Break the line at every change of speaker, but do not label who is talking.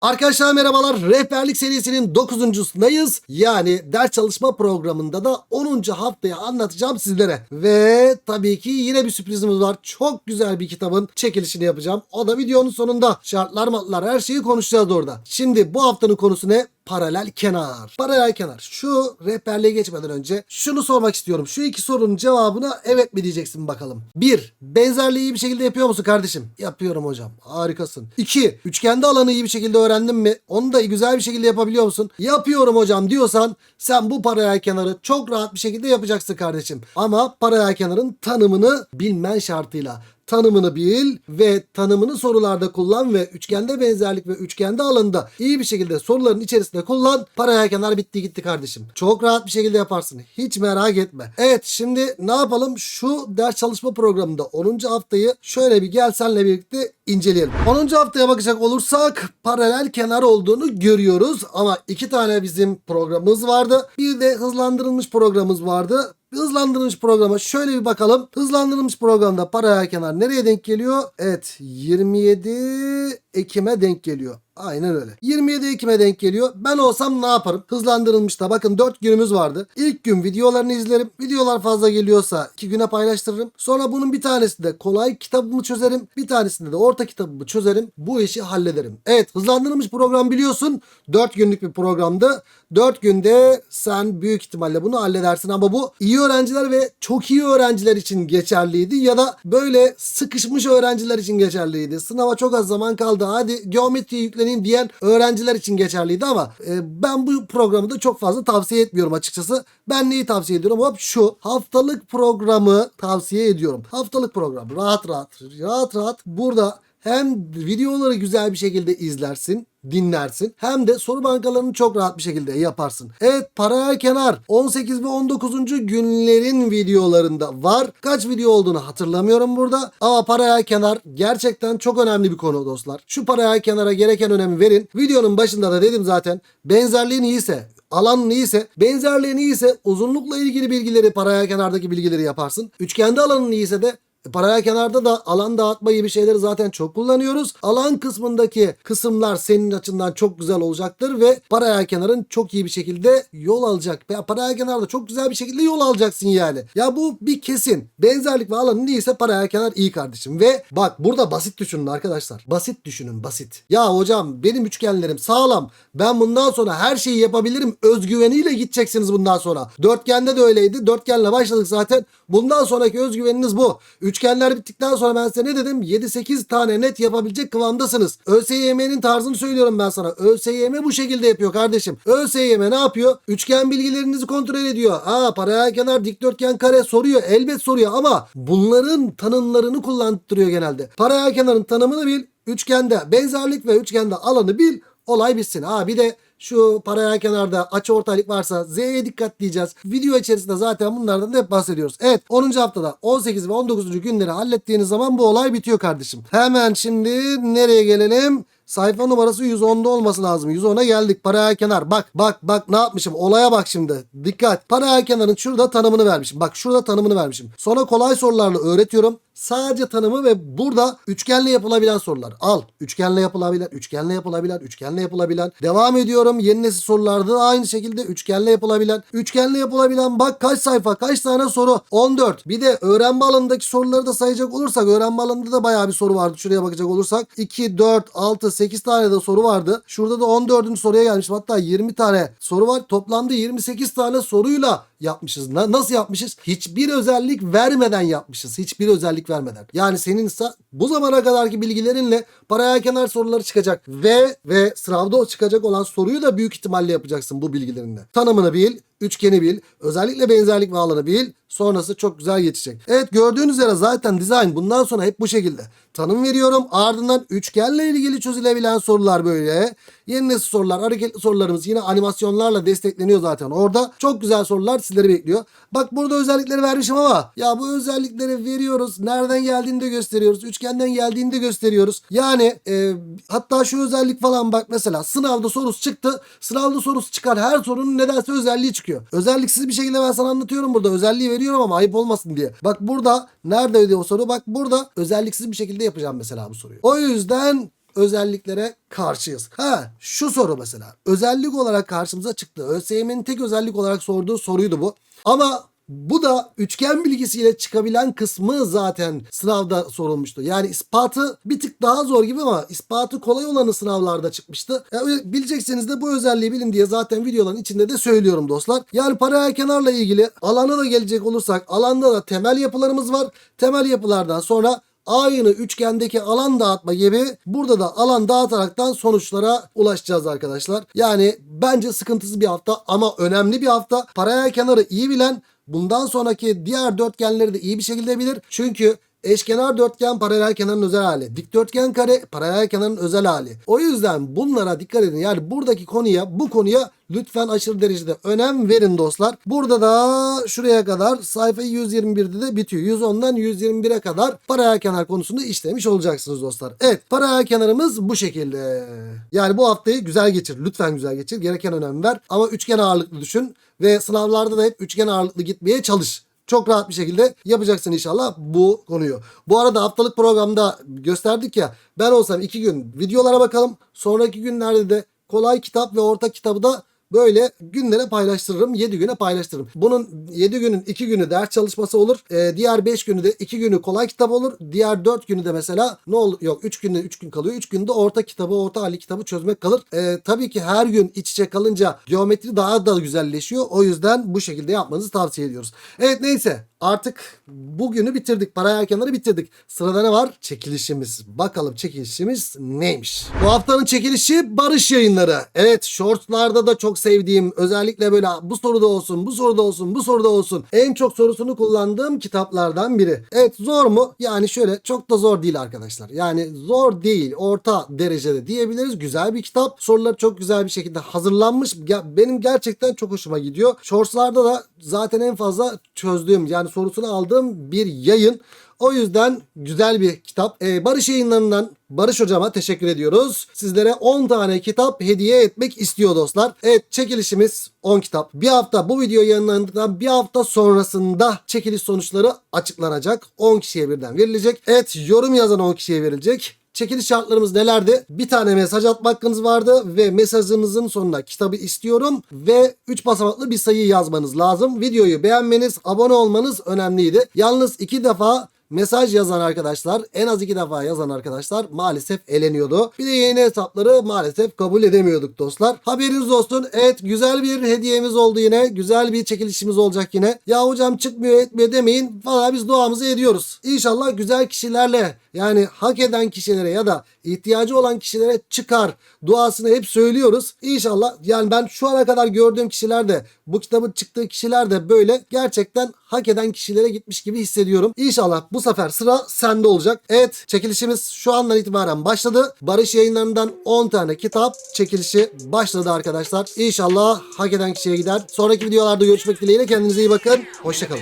Arkadaşlar merhabalar. Rehberlik serisinin 9.sundayız. Yani ders çalışma programında da 10. haftayı anlatacağım sizlere. Ve tabii ki yine bir sürprizimiz var. Çok güzel bir kitabın çekilişini yapacağım. O da videonun sonunda. Şartlar matlar her şeyi konuşacağız orada. Şimdi bu haftanın konusu ne? Paralel kenar. Paralel kenar. Şu rehberliğe geçmeden önce şunu sormak istiyorum. Şu iki sorunun cevabına evet mi diyeceksin bakalım. Bir, benzerliği iyi bir şekilde yapıyor musun kardeşim? Yapıyorum hocam. Harikasın. İki, üçgende alanı iyi bir şekilde öğrendin mi? Onu da güzel bir şekilde yapabiliyor musun? Yapıyorum hocam diyorsan sen bu paralel kenarı çok rahat bir şekilde yapacaksın kardeşim. Ama paralel kenarın tanımını bilmen şartıyla tanımını bil ve tanımını sorularda kullan ve üçgende benzerlik ve üçgende alanında iyi bir şekilde soruların içerisinde kullan. Paralel kenar bitti gitti kardeşim. Çok rahat bir şekilde yaparsın. Hiç merak etme. Evet şimdi ne yapalım? Şu ders çalışma programında 10. haftayı şöyle bir gel senle birlikte inceleyelim. 10. haftaya bakacak olursak paralel kenar olduğunu görüyoruz ama iki tane bizim programımız vardı. Bir de hızlandırılmış programımız vardı. Bir hızlandırılmış programa şöyle bir bakalım. Hızlandırılmış programda paralel kenar nereye denk geliyor? Evet 27 Ekim'e denk geliyor. Aynen öyle. 27 Ekim'e denk geliyor. Ben olsam ne yaparım? Hızlandırılmışta bakın 4 günümüz vardı. İlk gün videolarını izlerim. Videolar fazla geliyorsa 2 güne paylaştırırım. Sonra bunun bir tanesinde kolay kitabımı çözerim. Bir tanesinde de orta kitabımı çözerim. Bu işi hallederim. Evet hızlandırılmış program biliyorsun. 4 günlük bir programdı. 4 günde sen büyük ihtimalle bunu halledersin ama bu iyi öğrenciler ve çok iyi öğrenciler için geçerliydi ya da böyle sıkışmış öğrenciler için geçerliydi. Sınava çok az zaman kaldı. Hadi geometriye yükleneyim diyen öğrenciler için geçerliydi ama e, ben bu programı da çok fazla tavsiye etmiyorum açıkçası. Ben neyi tavsiye ediyorum? Hop şu haftalık programı tavsiye ediyorum. Haftalık program rahat rahat rahat rahat burada hem videoları güzel bir şekilde izlersin dinlersin. Hem de soru bankalarını çok rahat bir şekilde yaparsın. Evet paralel kenar 18 ve 19. günlerin videolarında var. Kaç video olduğunu hatırlamıyorum burada. Ama paralel kenar gerçekten çok önemli bir konu dostlar. Şu paralel kenara gereken önemi verin. Videonun başında da dedim zaten benzerliğin iyiyse alan iyiyse, benzerliğin iyiyse uzunlukla ilgili bilgileri paralel kenardaki bilgileri yaparsın. Üçgende alanın iyiyse de Paralel kenarda da alan dağıtma gibi şeyleri zaten çok kullanıyoruz. Alan kısmındaki kısımlar senin açından çok güzel olacaktır ve paralel kenarın çok iyi bir şekilde yol alacak. Ya paralel kenarda çok güzel bir şekilde yol alacaksın yani. Ya bu bir kesin. Benzerlik ve alanın iyiyse paralel kenar iyi kardeşim. Ve bak burada basit düşünün arkadaşlar. Basit düşünün basit. Ya hocam benim üçgenlerim sağlam. Ben bundan sonra her şeyi yapabilirim. Özgüveniyle gideceksiniz bundan sonra. Dörtgende de öyleydi. Dörtgenle başladık zaten. Bundan sonraki özgüveniniz bu. Üçgenler bittikten sonra ben size ne dedim? 7-8 tane net yapabilecek kıvamdasınız. ÖSYM'nin tarzını söylüyorum ben sana. ÖSYM bu şekilde yapıyor kardeşim. ÖSYM ne yapıyor? Üçgen bilgilerinizi kontrol ediyor. Aa paralel kenar, dikdörtgen, kare soruyor. Elbet soruyor ama bunların tanımlarını kullandırıyor genelde. Paralel kenarın tanımını bil. Üçgende benzerlik ve üçgende alanı bil. Olay bitsin. Ha bir de şu paralel kenarda açı ortaylık varsa Z'ye dikkat diyeceğiz. Video içerisinde zaten bunlardan da hep bahsediyoruz. Evet 10. haftada 18 ve 19. günleri hallettiğiniz zaman bu olay bitiyor kardeşim. Hemen şimdi nereye gelelim? Sayfa numarası 110'da olması lazım. 110'a geldik. Paralel kenar. Bak bak bak ne yapmışım. Olaya bak şimdi. Dikkat. Paralel kenarın şurada tanımını vermişim. Bak şurada tanımını vermişim. Sonra kolay sorularla öğretiyorum. Sadece tanımı ve burada üçgenle yapılabilen sorular. Al. Üçgenle yapılabilen, üçgenle yapılabilen, üçgenle yapılabilen. Devam ediyorum. Yeni nesil sorularda da aynı şekilde üçgenle yapılabilen. Üçgenle yapılabilen bak kaç sayfa, kaç tane soru? 14. Bir de öğrenme alanındaki soruları da sayacak olursak öğrenme alanında da bayağı bir soru vardı. Şuraya bakacak olursak 2, 4, 6, 8 tane de soru vardı. Şurada da 14. soruya gelmişim. Hatta 20 tane soru var. Toplamda 28 tane soruyla yapmışız. Na- nasıl yapmışız? Hiçbir özellik vermeden yapmışız. Hiçbir özellik vermeden. Yani senin bu zamana kadarki bilgilerinle paralel kenar soruları çıkacak ve ve sınavda o çıkacak olan soruyu da büyük ihtimalle yapacaksın bu bilgilerinle. Tanımını bil, üçgeni bil, özellikle benzerlik alanı bil. Sonrası çok güzel geçecek. Evet gördüğünüz üzere zaten dizayn bundan sonra hep bu şekilde. Tanım veriyorum. Ardından üçgenle ilgili çözülebilen sorular böyle. Yeni nesil sorular, hareketli sorularımız yine animasyonlarla destekleniyor zaten. Orada çok güzel sorular sizleri bekliyor. Bak burada özellikleri vermişim ama ya bu özellikleri veriyoruz. Nereden geldiğini de gösteriyoruz. Üçgenden geldiğini de gösteriyoruz. Yani e, hatta şu özellik falan bak mesela sınavda sorusu çıktı. Sınavda sorusu çıkar. Her sorunun nedense özelliği çıkıyor. Özelliksiz bir şekilde ben sana anlatıyorum burada. Özelliği veriyorum ama ayıp olmasın diye. Bak burada neredeydi o soru? Bak burada özelliksiz bir şekilde yapacağım mesela bu soruyu. O yüzden özelliklere karşıyız. Ha şu soru mesela. Özellik olarak karşımıza çıktı. ÖSYM'nin tek özellik olarak sorduğu soruydu bu. Ama bu da üçgen bilgisiyle çıkabilen kısmı zaten sınavda sorulmuştu. Yani ispatı bir tık daha zor gibi ama ispatı kolay olanı sınavlarda çıkmıştı. Yani bilecekseniz de bu özelliği bilin diye zaten videoların içinde de söylüyorum dostlar. Yani paralel kenarla ilgili alana da gelecek olursak alanda da temel yapılarımız var. Temel yapılardan sonra aynı üçgendeki alan dağıtma gibi burada da alan dağıtaraktan sonuçlara ulaşacağız arkadaşlar. Yani bence sıkıntısız bir hafta ama önemli bir hafta. Paralel kenarı iyi bilen bundan sonraki diğer dörtgenleri de iyi bir şekilde bilir. Çünkü Eşkenar dörtgen paralel kenarın özel hali. Dikdörtgen kare paralel kenarın özel hali. O yüzden bunlara dikkat edin. Yani buradaki konuya bu konuya lütfen aşırı derecede önem verin dostlar. Burada da şuraya kadar sayfa 121'de de bitiyor. 110'dan 121'e kadar paralel kenar konusunu işlemiş olacaksınız dostlar. Evet paralel kenarımız bu şekilde. Yani bu haftayı güzel geçir. Lütfen güzel geçir. Gereken önem ver. Ama üçgen ağırlıklı düşün. Ve sınavlarda da hep üçgen ağırlıklı gitmeye çalış çok rahat bir şekilde yapacaksın inşallah bu konuyu. Bu arada haftalık programda gösterdik ya ben olsam iki gün videolara bakalım. Sonraki günlerde de kolay kitap ve orta kitabı da böyle günlere paylaştırırım. 7 güne paylaştırırım. Bunun 7 günün 2 günü ders çalışması olur. Ee, diğer 5 günü de 2 günü kolay kitap olur. Diğer 4 günü de mesela ne olur yok 3 günde 3 gün kalıyor. 3 günde orta kitabı, orta hali kitabı çözmek kalır. Ee, tabii ki her gün iç içe kalınca geometri daha da güzelleşiyor. O yüzden bu şekilde yapmanızı tavsiye ediyoruz. Evet neyse artık bugünü bitirdik. Paralel kenarı bitirdik. Sırada ne var? Çekilişimiz. Bakalım çekilişimiz neymiş? Bu haftanın çekilişi Barış Yayınları. Evet shortslarda da çok sevdiğim özellikle böyle bu soruda olsun, bu soruda olsun, bu soruda olsun. En çok sorusunu kullandığım kitaplardan biri. Evet zor mu? Yani şöyle çok da zor değil arkadaşlar. Yani zor değil. Orta derecede diyebiliriz. Güzel bir kitap. Sorular çok güzel bir şekilde hazırlanmış. Benim gerçekten çok hoşuma gidiyor. Shortslarda da zaten en fazla çözdüğüm yani sorusunu aldığım bir yayın. O yüzden güzel bir kitap. Ee, Barış yayınlarından Barış hocama teşekkür ediyoruz. Sizlere 10 tane kitap hediye etmek istiyor dostlar. Evet çekilişimiz 10 kitap. Bir hafta bu video yayınlandıktan bir hafta sonrasında çekiliş sonuçları açıklanacak. 10 kişiye birden verilecek. Evet yorum yazan 10 kişiye verilecek. Çekiliş şartlarımız nelerdi? Bir tane mesaj atma hakkınız vardı ve mesajınızın sonuna kitabı istiyorum ve 3 basamaklı bir sayı yazmanız lazım. Videoyu beğenmeniz, abone olmanız önemliydi. Yalnız iki defa mesaj yazan arkadaşlar en az iki defa yazan arkadaşlar maalesef eleniyordu. Bir de yeni hesapları maalesef kabul edemiyorduk dostlar. Haberiniz olsun. Evet güzel bir hediyemiz oldu yine. Güzel bir çekilişimiz olacak yine. Ya hocam çıkmıyor etmiyor demeyin. Valla biz duamızı ediyoruz. İnşallah güzel kişilerle yani hak eden kişilere ya da ihtiyacı olan kişilere çıkar duasını hep söylüyoruz. İnşallah yani ben şu ana kadar gördüğüm kişiler de bu kitabın çıktığı kişiler de böyle gerçekten hak eden kişilere gitmiş gibi hissediyorum. İnşallah bu sefer sıra sende olacak. Evet çekilişimiz şu andan itibaren başladı. Barış yayınlarından 10 tane kitap çekilişi başladı arkadaşlar. İnşallah hak eden kişiye gider. Sonraki videolarda görüşmek dileğiyle kendinize iyi bakın. Hoşçakalın.